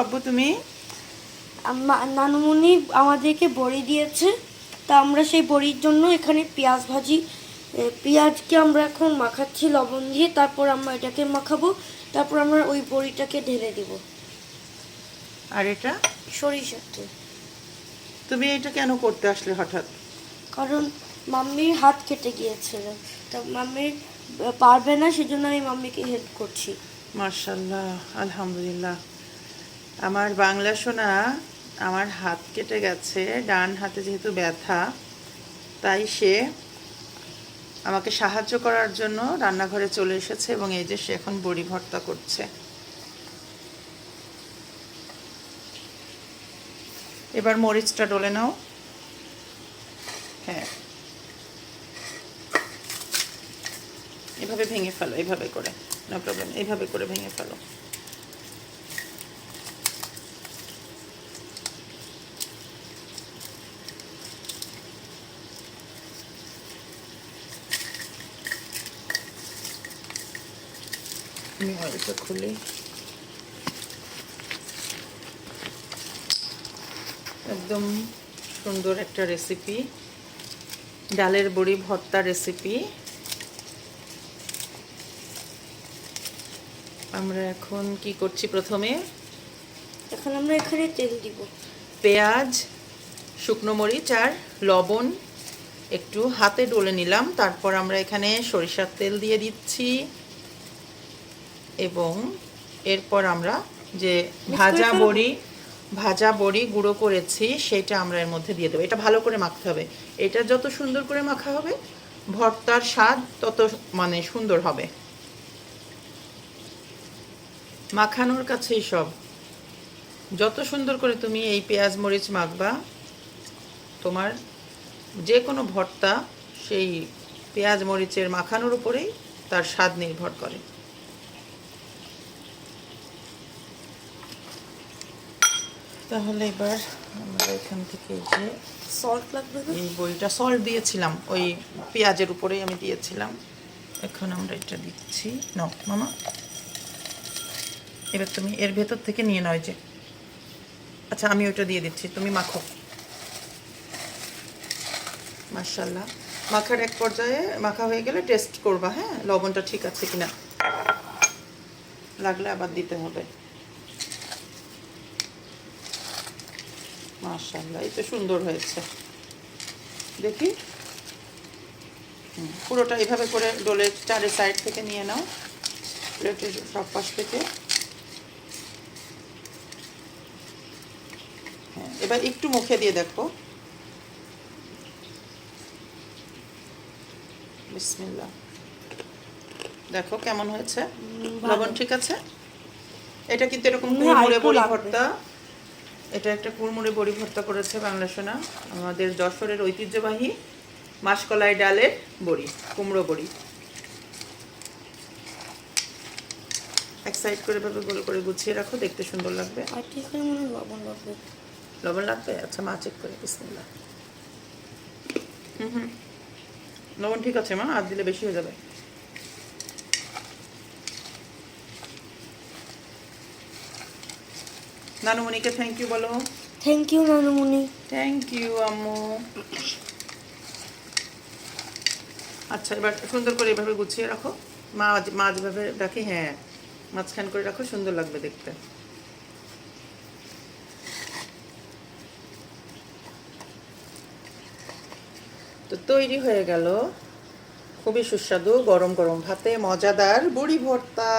আব্বু তুমি? নানুমণি আমাদেরকে বড়ি দিয়েছে। তা আমরা সেই বড়ির জন্য এখানে পেঁয়াজ ভাজি পেঁয়াজকে আমরা এখন মাখাচ্ছি লবণ দিয়ে। তারপর আমরা এটাকে মাখাবো। তারপর আমরা ওই বড়িটাকে ঢেলে দিব। আর এটা? সরিষাতে তুমি এটা কেন করতে আসলে হঠাৎ? কারণ মাম্মির হাত কেটে গিয়েছিল। তা মাম্মির পারবে না সেজন্য আমি মাম্মিকে হেল্প করছি। মার্শাল্লাহ আলহামদুলিল্লাহ। আমার বাংলা শোনা আমার হাত কেটে গেছে, ডান হাতে যেহেতু ব্যথা, তাই সে আমাকে সাহায্য করার জন্য রান্নাঘরে চলে এসেছে এবং এই যে সে এখন বড়ি ভর্তা করছে। এবার মরিচটা ডলে নাও। হ্যাঁ। এভাবে ভেঙে ফেলো, এভাবে করে, নো প্রবলেম এইভাবে করে ভেঙে ফেলো। অয়েলটা খুলি একদম সুন্দর একটা রেসিপি ডালের বড়ি ভর্তা রেসিপি আমরা এখন কি করছি প্রথমে? এখন আমরা এখানে তেল দিব। পেঁয়াজ শুকনো মরিচ আর লবণ একটু হাতে ডলে নিলাম। তারপর আমরা এখানে সরিষার তেল দিয়ে দিচ্ছি। এবং এরপর আমরা যে ভাজা বড়ি ভাজা বড়ি গুঁড়ো করেছি সেটা আমরা এর মধ্যে দিয়ে দেবো। এটা ভালো করে মাখতে হবে। এটা যত সুন্দর করে মাখা হবে ভর্তার স্বাদ তত মানে সুন্দর হবে। মাখানোর কাছেই সব। যত সুন্দর করে তুমি এই পেঁয়াজ মরিচ মাখবা তোমার যে কোনো ভর্তা সেই পেঁয়াজ মরিচের মাখানোর উপরেই তার স্বাদ নির্ভর করে। তাহলে এবার আমরা এখান থেকে এই যে সল্ট লাগবে এই বড়িটা সল্ট দিয়েছিলাম। ওই পেঁয়াজের উপরেই আমি দিয়েছিলাম। এখন আমরা এটা দিচ্ছি। নাও মামা। এবার তুমি এর ভেতর থেকে নিয়ে নাও যে। আচ্ছা আমি ওটা দিয়ে দিচ্ছি। তুমি মাখো। মার্শাল্লাহ মাখার এক পর্যায়ে মাখা হয়ে গেলে টেস্ট করবা হ্যাঁ? লবণটা ঠিক আছে কিনা? লাগলে আবার দিতে হবে। মার্শাল্লাহ এই তো সুন্দর হয়েছে। দেখি। পুরোটা এভাবে করে ডোলে চারি সাইড থেকে নিয়ে নাও। প্লেটের সব পাশ থেকে। হ্যাঁ এবার একটু মুখে দিয়ে দেখো। বিসমিল্লা দেখো কেমন হয়েছে। লবণ ঠিক আছে? এটা কিন্তু এরকম কুড়মুড়ে বড়ি ভর্তা। এটা একটা কুড়মুড়ে বড়ি ভর্তা করেছে বাংলা সোনা। আমাদের যশোরের ঐতিহ্যবাহী মাসকলাই ডালের বড়ি কুমড়ো বড়ি। এক সাইড করে ভাবে গোল করে গুছিয়ে রাখো দেখতে সুন্দর লাগবে। আর কি এখানে মনে লবণ লাগবে? লবণ লাগবে? আচ্ছা মা চেক করে বিসমিল্লাহ। হুম হুম। লবণ ঠিক আছে মা আর দিলে বেশি হয়ে যাবে। নানুমণিকে থ্যাংক ইউ বলো। থ্যাংক ইউ নানুমণি। থ্যাংক ইউ আম্মু। আচ্ছা এবার সুন্দর করে এভাবে গুছিয়ে রাখো। মা মা যেভাবে রাখি হ্যাঁ মাঝখান করে রাখো সুন্দর লাগবে দেখতে। তো তৈরি হয়ে গেল। খুবই সুস্বাদু গরম গরম ভাতে মজাদার বড়ি ভর্তা।